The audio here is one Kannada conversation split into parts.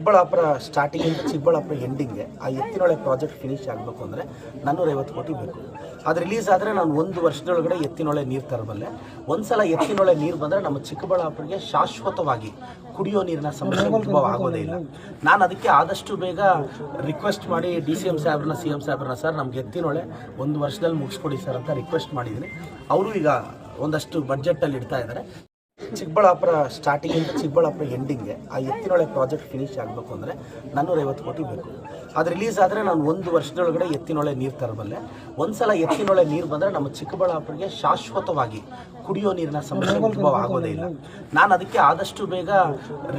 ಚಿಕ್ಕಬಳ್ಳಾಪುರ ಸ್ಟಾರ್ಟಿಂಗಿಂದ ಚಿಕ್ಕಬಳ್ಳಾಪುರ ಎಂಡಿಂಗ್ಗೆ ಆ ಎತ್ತಿನೊಳೆ ಪ್ರಾಜೆಕ್ಟ್ ಫಿನಿಶ್ ಆಗಬೇಕು ಅಂದರೆ ನಾನ್ನೂರೈವತ್ತು ಕೋಟಿ ಬೇಕು. ಅದು ರಿಲೀಸ್ ಆದರೆ ನಾನು ಒಂದು ವರ್ಷದೊಳಗಡೆ ಎತ್ತಿನೊಳೆ ನೀರು ತರಬಲ್ಲೆ. ಒಂದ್ಸಲ ಎತ್ತಿನೊಳೆ ನೀರು ಬಂದರೆ ನಮ್ಮ ಚಿಕ್ಕಬಳ್ಳಾಪುರಿಗೆ ಶಾಶ್ವತವಾಗಿ ಕುಡಿಯೋ ನೀರಿನ ಸಮಸ್ಯೆ ಉದ್ಭವ ಆಗೋದೇ ಇಲ್ಲ. ನಾನು ಅದಕ್ಕೆ ಆದಷ್ಟು ಬೇಗ ರಿಕ್ವೆಸ್ಟ್ ಮಾಡಿ ಡಿ ಸಿ ಎಂ ಸಾಹೇಬ್ರನ್ನ ಸಿ ಎಂ ಸಾಹೇಬ್ರನ್ನ ಸರ್ ನಮ್ಗೆ ಎತ್ತಿನೊಳೆ ಒಂದು ವರ್ಷದಲ್ಲಿ ಮುಗಿಸ್ಕೊಡಿ ಸರ್ ಅಂತ ರಿಕ್ವೆಸ್ಟ್ ಮಾಡಿದ್ದೀನಿ. ಅವರು ಈಗ ಒಂದಷ್ಟು ಬಡ್ಜೆಟಲ್ಲಿ ಇಡ್ತಾ ಇದ್ದಾರೆ. ಚಿಕ್ಕಬಳ್ಳಾಪುರ ಸ್ಟಾರ್ಟಿಂಗಿಂದ ಚಿಕ್ಕಬಳ್ಳಾಪುರ ಎಂಡಿಂಗ್ಗೆ ಆ ಎತ್ತಿನೊಳೆ ಪ್ರಾಜೆಕ್ಟ್ ಫಿನಿಶ್ ಆಗಬೇಕು ಅಂದರೆ ನಾನ್ನೂರೈವತ್ತು ಕೋಟಿ ಬೇಕು. ಅದು ರಿಲೀಸ್ ಆದರೆ ನಾನು ಒಂದು ವರ್ಷದೊಳಗಡೆ ಎತ್ತಿನೊಳೆ ನೀರು ತರಬಲ್ಲೆ. ಒಂದ್ಸಲ ಎತ್ತಿನೊಳೆ ನೀರು ಬಂದರೆ ನಮ್ಮ ಚಿಕ್ಕಬಳ್ಳಾಪುರಿಗೆ ಶಾಶ್ವತವಾಗಿ ಕುಡಿಯೋ ನೀರಿನ ಸಮಸ್ಯೆ ಉದ್ಭವ ಆಗೋದೇ ಇಲ್ಲ. ನಾನು ಅದಕ್ಕೆ ಆದಷ್ಟು ಬೇಗ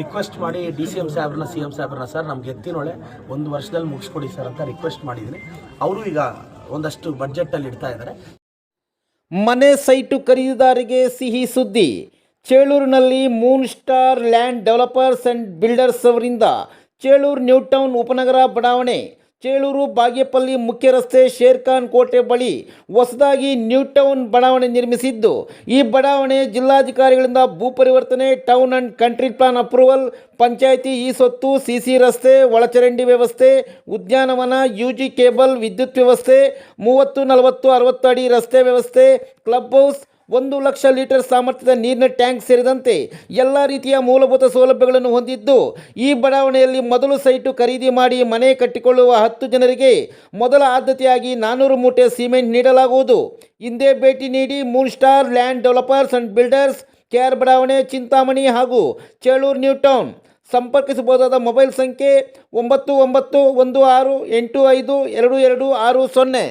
ರಿಕ್ವೆಸ್ಟ್ ಮಾಡಿ ಡಿ ಸಿ ಎಂ ಸಾಹೇಬ್ರನ್ನ ಸಿ ಎಂ ಸಾಹೇಬ್ರನ್ನ ಸರ್ ನಮ್ಗೆ ಎತ್ತಿನೊಳೆ ಒಂದು ವರ್ಷದಲ್ಲಿ ಮುಗಿಸ್ಕೊಡಿ ಸರ್ ಅಂತ ರಿಕ್ವೆಸ್ಟ್ ಮಾಡಿದ್ದೀನಿ. ಅವರು ಈಗ ಒಂದಷ್ಟು ಬಡ್ಜೆಟಲ್ಲಿ ಇಡ್ತಾ ಇದ್ದಾರೆ ಮನೆ ಸೈಟು ಖರೀದಿದಾರಿಗೆ ಸಿಹಿ ಸುದ್ದಿ. ಚೇಳೂರಿನಲ್ಲಿ Moon Star Land Developers and Builders ಅವರಿಂದ ಚೇಳೂರು ನ್ಯೂ ಟೌನ್ ಉಪನಗರ ಬಡಾವಣೆ, ಚೇಳೂರು ಬಾಗೇಪಲ್ಲಿ ಮುಖ್ಯ ರಸ್ತೆ ಶೇರ್ಖಾನ್ ಕೋಟೆ ಬಳಿ ಹೊಸದಾಗಿ ನ್ಯೂ ಟೌನ್ ಬಡಾವಣೆ ನಿರ್ಮಿಸಿದ್ದು, ಈ ಬಡಾವಣೆ ಜಿಲ್ಲಾಧಿಕಾರಿಗಳಿಂದ ಭೂ ಪರಿವರ್ತನೆ town and country plan approval, panchayat e ಸೊತ್ತು ಸಿ ಸಿ ರಸ್ತೆ, ಒಳಚರಂಡಿ ವ್ಯವಸ್ಥೆ, ಉದ್ಯಾನವನ ಯು ಜಿ ಕೇಬಲ್, ವಿದ್ಯುತ್ ವ್ಯವಸ್ಥೆ, ಮೂವತ್ತು, ನಲವತ್ತು, ಅರವತ್ತು ಅಡಿ ರಸ್ತೆ ವ್ಯವಸ್ಥೆ, ಕ್ಲಬ್ ಹೌಸ್ ಒಂದು ಲಕ್ಷ ಲೀಟರ್ ಸಾಮರ್ಥ್ಯದ ನೀರಿನ ಟ್ಯಾಂಕ್ ಸೇರಿದಂತೆ ಎಲ್ಲ ರೀತಿಯ ಮೂಲಭೂತ ಸೌಲಭ್ಯಗಳನ್ನು ಹೊಂದಿದ್ದು, ಈ ಬಡಾವಣೆಯಲ್ಲಿ ಮೊದಲು ಸೈಟು ಖರೀದಿ ಮಾಡಿ ಮನೆ ಕಟ್ಟಿಕೊಳ್ಳುವ ಹತ್ತು ಜನರಿಗೆ ಮೊದಲ ಆದ್ಯತೆಯಾಗಿ ನಾನ್ನೂರು ಮೂಟೆ ಸಿಮೆಂಟ್ ನೀಡಲಾಗುವುದು. ಹಿಂದೆ ಭೇಟಿ ನೀಡಿ Moon Star Land Developers and Builders KR ಬಡಾವಣೆ ಚಿಂತಾಮಣಿ ಹಾಗೂ ಚೇಳೂರು ನ್ಯೂ ಟೌನ್. ಸಂಪರ್ಕಿಸಬಹುದಾದ ಮೊಬೈಲ್ ಸಂಖ್ಯೆ ಒಂಬತ್ತು ಒಂಬತ್ತು ಒಂದು ಆರು ಎಂಟು ಐದು ಎರಡು ಎರಡು ಆರು ಸೊನ್ನೆ.